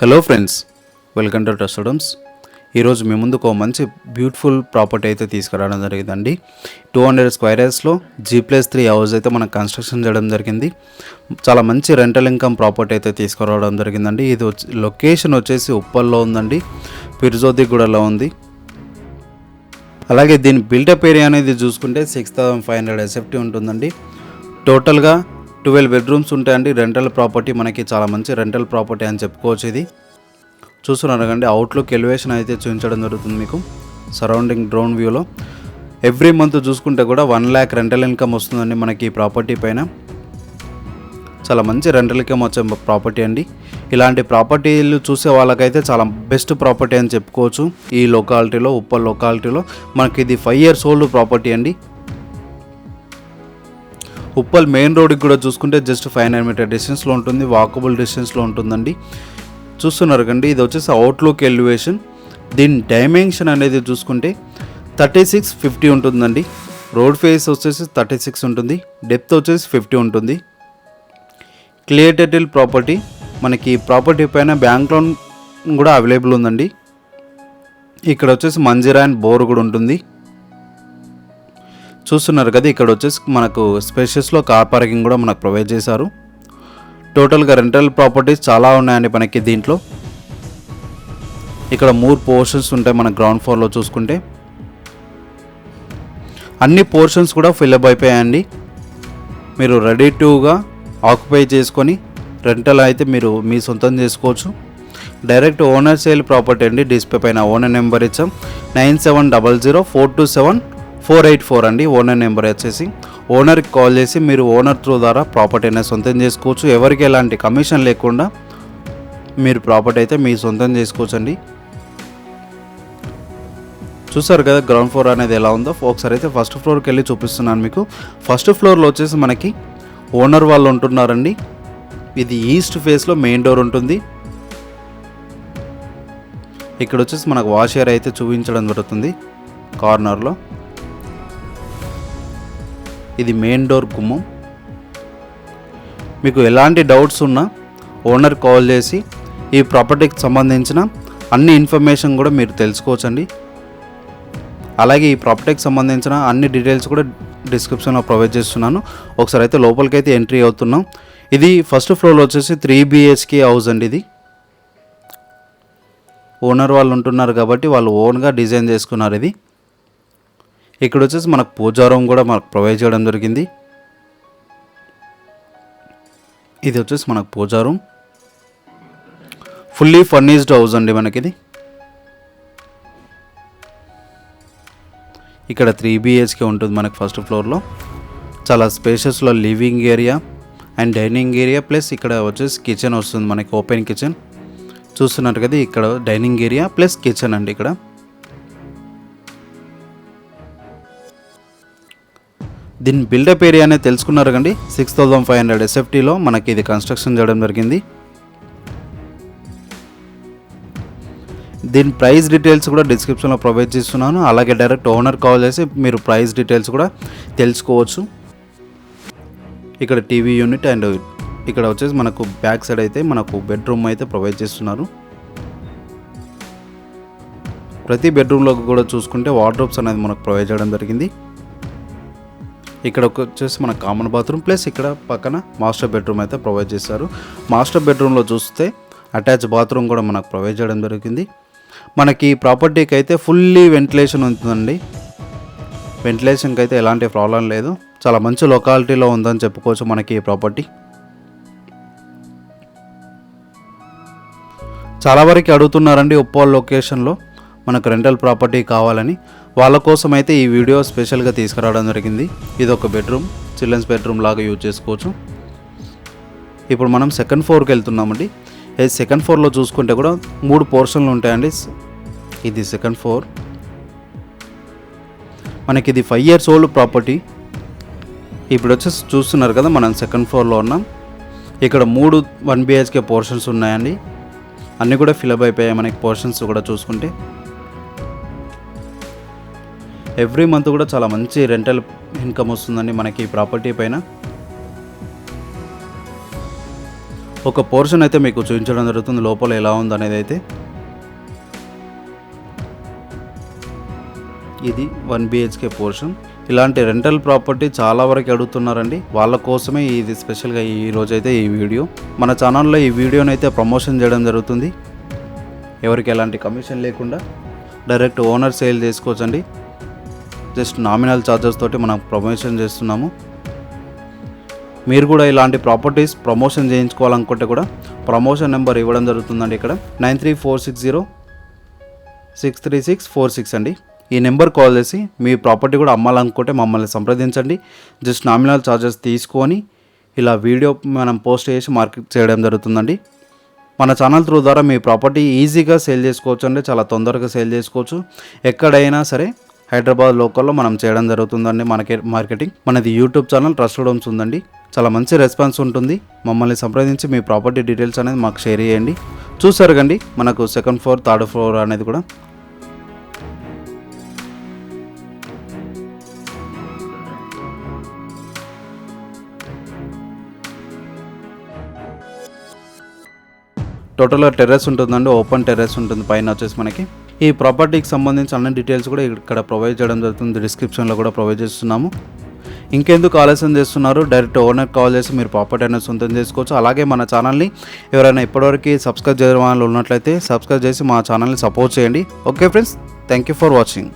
Hello friends welcome to ట్రస్టడమ్స్ ఈరోజు మీ ముందుకు ఒక మంచి బ్యూటిఫుల్ ప్రాపర్టీ అయితే తీసుకురావడం జరిగిందండి. టూ హండ్రెడ్ స్క్వేర్ యార్స్లో జీ ప్లస్ త్రీ హౌస్ అయితే మనం కన్స్ట్రక్షన్ చేయడం జరిగింది. చాలా మంచి రెంటల్ ఇన్కమ్ ప్రాపర్టీ అయితే తీసుకురావడం జరిగిందండి. ఇది వచ్చి లొకేషన్ వచ్చేసి ఉప్పల్లో ఉందండి. పిర్జోదిగూడలో ఉంది. అలాగే దీని బిల్డప్ ఏరియా అనేది చూసుకుంటే six thousand five hundred SFT ఉంటుందండి. టోటల్గా ట్వెల్వ్ బెడ్రూమ్స్ ఉంటాయండి. రెంటల్ ప్రాపర్టీ మనకి చాలా మంచి రెంటల్ ప్రాపర్టీ అని చెప్పుకోవచ్చు ఇది. చూస్తున్నారు కండి అవుట్లుక్ ఎలివేషన్ అయితే చూపించడం జరుగుతుంది మీకు. సరౌండింగ్ డ్రోన్ వ్యూలో ఎవ్రీ మంత్ చూసుకుంటే కూడా వన్ ల్యాక్ రెంటల్ ఇన్కమ్ వస్తుందండి మనకి ఈ ప్రాపర్టీ పైన. చాలా మంచి రెంటల్ ఇన్కమ్ వచ్చే ప్రాపర్టీ అండి. ఇలాంటి ప్రాపర్టీలు చూసే వాళ్ళకైతే చాలా బెస్ట్ ప్రాపర్టీ అని చెప్పుకోవచ్చు. ఈ లొకాలిటీలో ఉప్పల్ లొకాలిటీలో మనకి ఇది ఫైవ్ ఇయర్స్ ఓల్డ్ ప్రాపర్టీ అండి. ఉప్పల్ మెయిన్ రోడ్కి కూడా చూసుకుంటే జస్ట్ ఫైవ్ హండ్రెడ్ మీటర్ డిస్టెన్స్లో ఉంటుంది వాకబుల్ డిస్టెన్స్లో ఉంటుందండి. చూస్తున్నారు కండి ఇది వచ్చేసి అవుట్లుక్ ఎలివేషన్ దీని డైమెన్షన్ అనేది చూసుకుంటే థర్టీ సిక్స్ ఫిఫ్టీ ఉంటుందండి. రోడ్ ఫేస్ వచ్చేసి థర్టీ సిక్స్ ఉంటుంది డెప్త్ వచ్చేసి ఫిఫ్టీ ఉంటుంది. క్లియర్ ప్రాపర్టీ మనకి ప్రాపర్టీ పైన బ్యాంక్ లోన్ కూడా అవైలబుల్ ఉందండి. ఇక్కడ వచ్చేసి మంజీరా అండ్ బోర్ కూడా ఉంటుంది. చూస్తున్నారు కదా ఇక్కడ వచ్చేసి మనకు స్పేషియస్లో కార్ పార్కింగ్ కూడా మనకు ప్రొవైడ్ చేశారు. టోటల్గా రెంటల్ ప్రాపర్టీస్ చాలా ఉన్నాయండి మనకి దీంట్లో. ఇక్కడ మూడు పోర్షన్స్ ఉంటాయి మన గ్రౌండ్ ఫ్లోర్లో చూసుకుంటే. అన్ని పోర్షన్స్ కూడా ఫిల్అప్ అయిపోయాయండి. మీరు రెడీ టుగా ఆక్యుపై చేసుకొని రెంటల్ అయితే మీరు మీ సొంతం చేసుకోవచ్చు. డైరెక్ట్ ఓనర్ సేల్ ప్రాపర్టీ అండి డిస్ప్లే పైన ఓనర్ నెంబర్ ఇచ్చాం. Nine seven double zero four two seven four eight four అండి. ఓనర్ నెంబర్ వచ్చేసి ఓనర్కి కాల్ చేసి మీరు ఓనర్ త్రూ ద్వారా ప్రాపర్టీ అనేది సొంతం చేసుకోవచ్చు. ఎవరికి ఎలాంటి కమిషన్ లేకుండా మీరు ప్రాపర్టీ అయితే మీ సొంతం చేసుకోవచ్చు అండి చూసారు కదా గ్రౌండ్ ఫ్లోర్ అనేది ఎలా ఉందో? ఒకసారి అయితే ఫస్ట్ ఫ్లోర్కి వెళ్ళి చూపిస్తున్నాను మీకు. ఫస్ట్ ఫ్లోర్లో వచ్చేసి మనకి ఓనర్ వాళ్ళు ఉంటున్నారండి. ఇది ఈస్ట్ ఫేస్లో మెయిన్ డోర్ ఉంటుంది. ఇక్కడ వచ్చేసి మనకు వాష్ ఏరియా అయితే చూపించడం జరుగుతుంది. కార్నర్లో. ఇది మెయిన్ డోర్ గుమ్మం మీకు ఎలాంటి డౌట్స్ ఉన్నా ఓనర్ కాల్ చేసి ఈ ప్రాపర్టీకి సంబంధించిన అన్ని ఇన్ఫర్మేషన్ కూడా మీరు తెలుసుకోవచ్చండి. అలాగే ఈ ప్రాపర్టీకి సంబంధించిన అన్ని డీటెయిల్స్ కూడా డిస్క్రిప్షన్లో ప్రొవైడ్ చేస్తున్నాను. ఒకసారి అయితే లోపలికి అయితే ఎంట్రీ అవుతున్నాం. ఇది ఫస్ట్ ఫ్లోర్లో వచ్చేసి త్రీ బిహెచ్కే హౌస్ అండి ఇది. ఓనర్ వాళ్ళు ఉంటున్నారు కాబట్టి వాళ్ళు ఓన్గా డిజైన్ చేసుకున్నారు ఇది. ఇక్కడ వచ్చేసి మనకు పూజారం కూడా మనకు ప్రొవైడ్ చేయడం జరిగింది ఇది వచ్చేసి మనకు పూజారం ఫుల్లీ ఫర్నిష్డ్ హౌస్ అండి మనకి ఇది ఇక్కడ త్రీ బిహెచ్కే ఉంటుంది మనకి ఫస్ట్ ఫ్లోర్లో చాలా స్పేషియస్లో living area and dining area plus ఇక్కడ వచ్చేసి కిచెన్ వస్తుంది మనకి ఓపెన్ కిచెన్ చూస్తున్నారు కదా ఇక్కడ డైనింగ్ ఏరియా ప్లస్ కిచెన్ అండి ఇక్కడ. దీని బిల్డప్ ఏరియా అనేది తెలుసుకున్నారు కండి. సిక్స్ థౌజండ్ ఫైవ్ హండ్రెడ్ ఎస్ఎఫ్టీలో మనకి ఇది కన్స్ట్రక్షన్ చేయడం జరిగింది. దీని ప్రైస్ డీటెయిల్స్ కూడా డిస్క్రిప్షన్లో ప్రొవైడ్ చేస్తున్నాను. అలాగే డైరెక్ట్ ఓనర్ కాల్ చేసి మీరు ప్రైస్ డీటెయిల్స్ కూడా తెలుసుకోవచ్చు. ఇక్కడ టీవీ యూనిట్ అండ్ ఇక్కడ వచ్చేసి మనకు బ్యాక్ సైడ్ అయితే మనకు బెడ్రూమ్ అయితే ప్రొవైడ్ చేస్తున్నారు. ప్రతి బెడ్రూమ్లో కూడా చూసుకుంటే వార్డ్రోబ్స్ అనేది మనకు ప్రొవైడ్ చేయడం జరిగింది. ఇక్కడ ఒక వచ్చేసి మన కామన్ బాత్రూమ్ ప్లస్ ఇక్కడ పక్కన మాస్టర్ బెడ్రూమ్ అయితే ప్రొవైడ్ చేశారు. మాస్టర్ బెడ్రూమ్లో చూస్తే అటాచ్ బాత్రూమ్ కూడా మనకు ప్రొవైడ్ చేయడం జరిగింది మనకి ప్రాపర్టీకి అయితే ఫుల్లీ వెంటిలేషన్ ఉంటుందండి. వెంటిలేషన్కి అయితే ఎలాంటి ప్రాబ్లం లేదు. చాలా మంచి లొకాలిటీలో ఉందని చెప్పుకోవచ్చు మనకి ఈ ప్రాపర్టీ చాలా వరకు అడుగుతున్నారండి ఉప్పల్ లొకేషన్లో మనకు రెంటల్ ప్రాపర్టీ కావాలని వాళ్ళ కోసం అయితే ఈ వీడియో స్పెషల్గా తీసుకురావడం జరిగింది. ఇది ఒక బెడ్రూమ్ చిల్డ్రన్స్ బెడ్రూమ్ లాగా యూజ్ చేసుకోవచ్చు. ఇప్పుడు మనం సెకండ్ ఫ్లోర్కి వెళ్తున్నామండి. ఈ సెకండ్ ఫ్లోర్లో చూసుకుంటే కూడా మూడు పోర్షన్లు ఉంటాయండి. ఇది సెకండ్ ఫ్లోర్. మనకి ఇది ఫైవ్ ఇయర్స్ ఓల్డ్ ప్రాపర్టీ. ఇప్పుడు వచ్చేసి చూస్తున్నారు కదా మనం సెకండ్ ఫ్లోర్లో ఉన్నాం. ఇక్కడ మూడు వన్ బిహెచ్కే పోర్షన్స్ ఉన్నాయండి. అన్నీ కూడా ఫిలప్ అయిపోయాయి మనకి పోర్షన్స్ కూడా చూసుకుంటే. ఎవ్రీ మంత్ కూడా చాలా మంచి రెంటల్ ఇన్కమ్ వస్తుందండి మనకి ఈ ప్రాపర్టీ పైన. ఒక పోర్షన్ అయితే మీకు చూపించడం జరుగుతుంది లోపల ఎలా ఉందనేది అనేది అయితే. ఇది వన్ బిహెచ్కే పోర్షన్ ఇలాంటి రెంటల్ ప్రాపర్టీ చాలా వరకు అడుగుతున్నారండి. వాళ్ళ కోసమే ఇది స్పెషల్గా ఈ రోజైతే ఈ వీడియో మన ఛానల్లో ఈ వీడియోని అయితే ప్రమోషన్ చేయడం జరుగుతుంది. ఎవరికి ఎలాంటి కమిషన్ లేకుండా డైరెక్ట్ ఓనర్ సేల్ చేసుకోవచ్చండి. జస్ట్ నామినల్ ఛార్జెస్ తోటి మనం ప్రమోషన్ చేస్తున్నాము. మీరు కూడా ఇలాంటి ప్రాపర్టీస్ ప్రమోషన్ చేయించుకోవాలనుకుంటే కూడా ప్రమోషన్ నెంబర్ ఇవ్వడం జరుగుతుందండి ఇక్కడ. Nine three four six zero six three six four six అండి. ఈ నెంబర్ కాల్ చేసి మీ ప్రాపర్టీ కూడా అమ్మాలనుకుంటే మమ్మల్ని సంప్రదించండి. జస్ట్ నామినల్ ఛార్జెస్ తీసుకొని ఇలా వీడియో మనం పోస్ట్ చేసి మార్కెట్ చేయడం జరుగుతుందండి. మన ఛానల్ త్రూ ద్వారా మీ ప్రాపర్టీ ఈజీగా సేల్ చేసుకోవచ్చు అండి చాలా తొందరగా సేల్ చేసుకోవచ్చు. ఎక్కడైనా సరే హైదరాబాద్ లోకల్లో మనం చేయడం జరుగుతుందండి మనకి మార్కెటింగ్ మనది యూట్యూబ్ ఛానల్ ట్రస్ట్ హోమ్స్ ఉందండి. చాలా మంచి రెస్పాన్స్ ఉంటుంది. మమ్మల్ని సంప్రదించి మీ ప్రాపర్టీ డీటెయిల్స్ అనేది మాకు షేర్ చేయండి. చూసారు కండి మనకు సెకండ్ ఫ్లోర్ థర్డ్ ఫ్లోర్ అనేది కూడా. టోటల్గా టెర్రస్ ఉంటుందండి ఓపెన్ టెర్రస్ ఉంటుంది. పైన వచ్చేసి మనకి. ఈ ప్రాపర్టీకి సంబంధించి అన్ని డీటెయిల్స్ కూడా ఇక్కడ ప్రొవైడ్ చేయడం జరుగుతుంది. డిస్క్రిప్షన్లో కూడా ప్రొవైడ్ చేస్తున్నాము. ఇంకెందుకు ఆలస్యం చేస్తున్నారు? డైరెక్ట్ ఓనర్ కాల్ చేసి మీరు ప్రాపర్టీ అనేది సొంతం చేసుకోవచ్చు. అలాగే మన ఛానల్ని ఎవరైనా ఇప్పటివరకు సబ్స్క్రైబ్ చేయడం వాళ్ళు ఉన్నట్లయితే సబ్స్క్రైబ్ చేసి మా ఛానల్ని సపోర్ట్ చేయండి. Okay friends thank you for watching